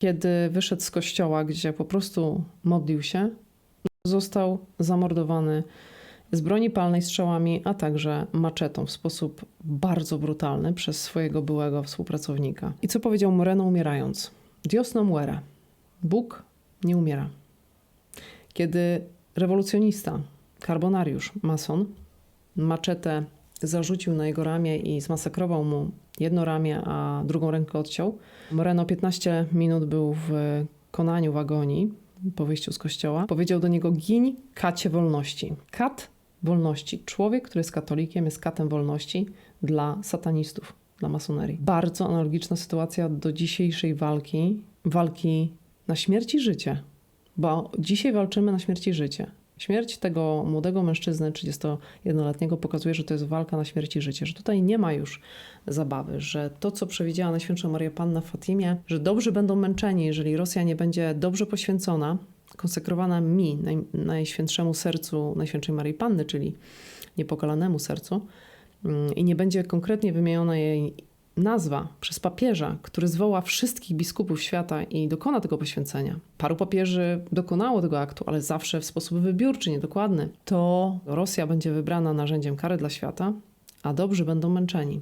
Kiedy wyszedł z kościoła, gdzie po prostu modlił się, został zamordowany z broni palnej strzałami, a także maczetą w sposób bardzo brutalny przez swojego byłego współpracownika. I co powiedział Moreno umierając? Dios no muere. Bóg nie umiera. Kiedy rewolucjonista, karbonariusz, mason, maczetę zarzucił na jego ramię i zmasakrował mu jedno ramię, a drugą rękę odciął, Moreno 15 minut był w konaniu w agonii po wyjściu z kościoła. Powiedział do niego: Giń, kacie wolności. Kat wolności. Człowiek, który jest katolikiem, jest katem wolności dla satanistów, dla masonerii. Bardzo analogiczna sytuacja do dzisiejszej walki, walki na śmierć i życie. Bo dzisiaj walczymy na śmierć i życie. Śmierć tego młodego mężczyzny, 31-letniego, pokazuje, że to jest walka na śmierć i życie, że tutaj nie ma już zabawy, że to, co przewidziała Najświętsza Maria Panna w Fatimie, że dobrzy będą męczeni, jeżeli Rosja nie będzie dobrze poświęcona, konsekrowana mi, naj, Najświętszemu Sercu Najświętszej Marii Panny, czyli niepokalanemu sercu, mm, i nie będzie konkretnie wymieniona jej nazwa przez papieża, który zwoła wszystkich biskupów świata i dokona tego poświęcenia. Paru papieży dokonało tego aktu, ale zawsze w sposób wybiórczy, niedokładny. To Rosja będzie wybrana narzędziem kary dla świata, a dobrzy będą męczeni.